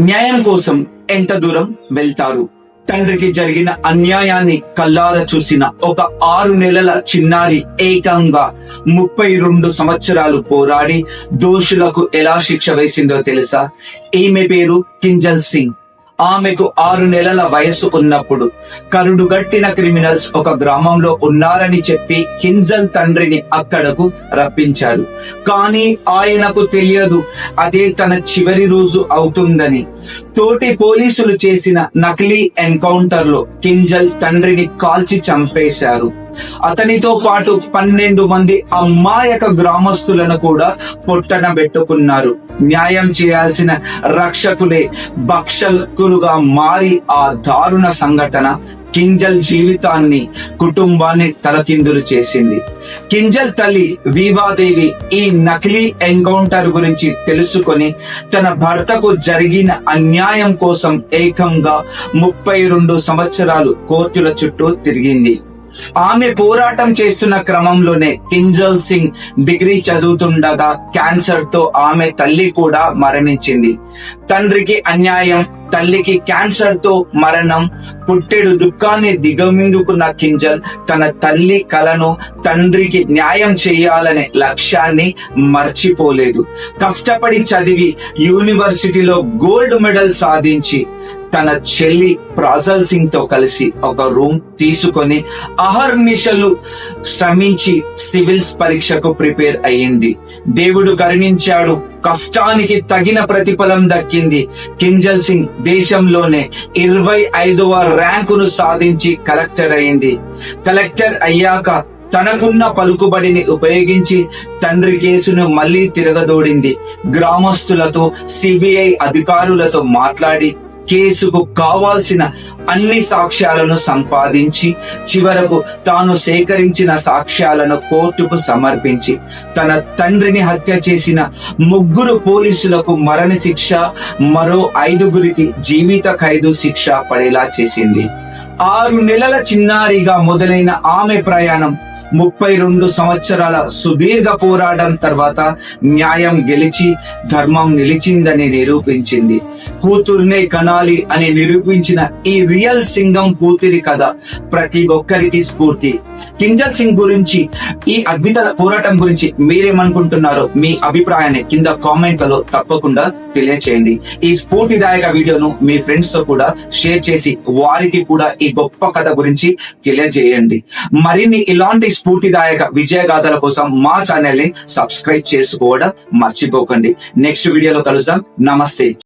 న్యాయం కోసం ఎంత దూరం వెళ్తారు? తండ్రికి జరిగిన అన్యాయాన్ని కల్లార చూసిన ఒక ఆరు నెలల చిన్నారి ఏకంగా ముప్పై రెండు సంవత్సరాలు పోరాడి దోషులకు ఎలా శిక్ష వేసిందో తెలుసా? ఈమె పేరు కింజల్ సింగ్. ఆమెకు ఆరు నెలల వయసు ఉన్నప్పుడు కరుడుగట్టిన క్రిమినల్స్ ఒక గ్రామంలో ఉన్నారని చెప్పి హింజల్ తండ్రిని అక్కడకు రప్పించారు. కానీ ఆయనకు తెలియదు అదే తన చివరి రోజు అవుతుందని. తోటి పోలీసులు చేసిన నకిలీ ఎన్కౌంటర్లో కింజల్ తండ్రిని కాల్చి చంపేశారు. అతనితో పాటు పన్నెండు మంది అమ్మాయక గ్రామస్తులను కూడా పొట్టన పెట్టుకున్నారు. న్యాయం చేయాల్సిన రక్షకులే భక్షకులుగా మారి ఆ దారుణ సంఘటన కింజల్ జీవితాన్ని కుటుంబాన్ని తలకిందులు చేసింది. కింజల్ తల్లి వీవాదేవి ఈ నకిలీ ఎన్కౌంటర్ గురించి తెలుసుకొని తన భర్తకు జరిగిన అన్యాయం కోసం ఏకంగా ముప్పై రెండు సంవత్సరాలు కోర్టుల చుట్టూ తిరిగింది. ఆమె పోరాటం చేస్తున్న క్రమంలోనే కింజల్ సింగ్ డిగ్రీ చదువుతుండగా క్యాన్సర్తో ఆమె తల్లి కూడా మరణించింది. తండ్రికి అన్యాయం తల్లికి క్యాన్సర్తో మరణం పుట్టెడు దుఃఖాన్ని దిగమిందుకున్న కింజల్ తన తల్లి కలను తండ్రికి న్యాయం చేయాలనే లక్ష్యాన్ని మర్చిపోలేదు. కష్టపడి చదివి యూనివర్సిటీలో గోల్డ్ మెడల్ సాధించి తన చెల్లి ప్రాజల్ సింగ్తో కలిసి ఒక రూమ్ తీసుకొని అహర్నిశలు శ్రమించి సివిల్స్ పరీక్షకు ప్రిపేర్ అయ్యింది. దేవుడు కరుణించాడు. కష్టానికి తగిన ప్రతిఫలం దక్కింది. కింజల్ సింగ్ దేశంలోనే ఇరవై ఐదవ ర్యాంకును సాధించి కలెక్టర్ అయింది కలెక్టర్ అయ్యాక తనకున్న పలుకుబడిని ఉపయోగించి తండ్రి కేసును మళ్ళీ తిరగదోడింది. గ్రామస్తులతో సిబిఐ అధికారులతో మాట్లాడి కేసుకు కావాల్సిన అన్ని సాక్ష్యాలను సంపాదించి చివరకు తాను సేకరించిన సాక్ష్యాలను కోర్టుకు సమర్పించి తన తండ్రిని హత్య చేసిన ముగ్గురు పోలీసులకు మరణ శిక్ష మరో ఐదుగురికి జీవిత ఖైదు శిక్ష పడేలా చేసింది. ఆరు నెలల చిన్నారిగా మొదలైన ఆమె ప్రయాణం ముప్పై రెండు సంవత్సరాల సుదీర్ఘ పోరాటం తర్వాత న్యాయం గెలిచి ధర్మం నిలిచిందని నిరూపించింది. కూతుర్నే కనాలి అని నిరూపించిన ఈ రియల్ సింగం కూతురి కథ ప్రతి ఒక్కరికి స్ఫూర్తి. కింజల్ సింగ్ గురించి ఈ అద్భుత పోరాటం గురించి మీరేమనుకుంటున్నారో మీ అభిప్రాయాన్ని కింద కామెంట్లలో తప్పకుండా తెలియచేయండి. ఈ స్ఫూర్తిదాయక వీడియోను మీ ఫ్రెండ్స్తో కూడా షేర్ చేసి వారికి కూడా ఈ గొప్ప కథ గురించి తెలియజేయండి. మరిన్ని ఇలాంటి స్ఫూర్తిదాయక విజయగాథల కోసం మా ఛానల్ని సబ్స్క్రైబ్ చేసుకోవడం మర్చిపోకండి. నెక్స్ట్ వీడియోలో కలుద్దాం. నమస్తే.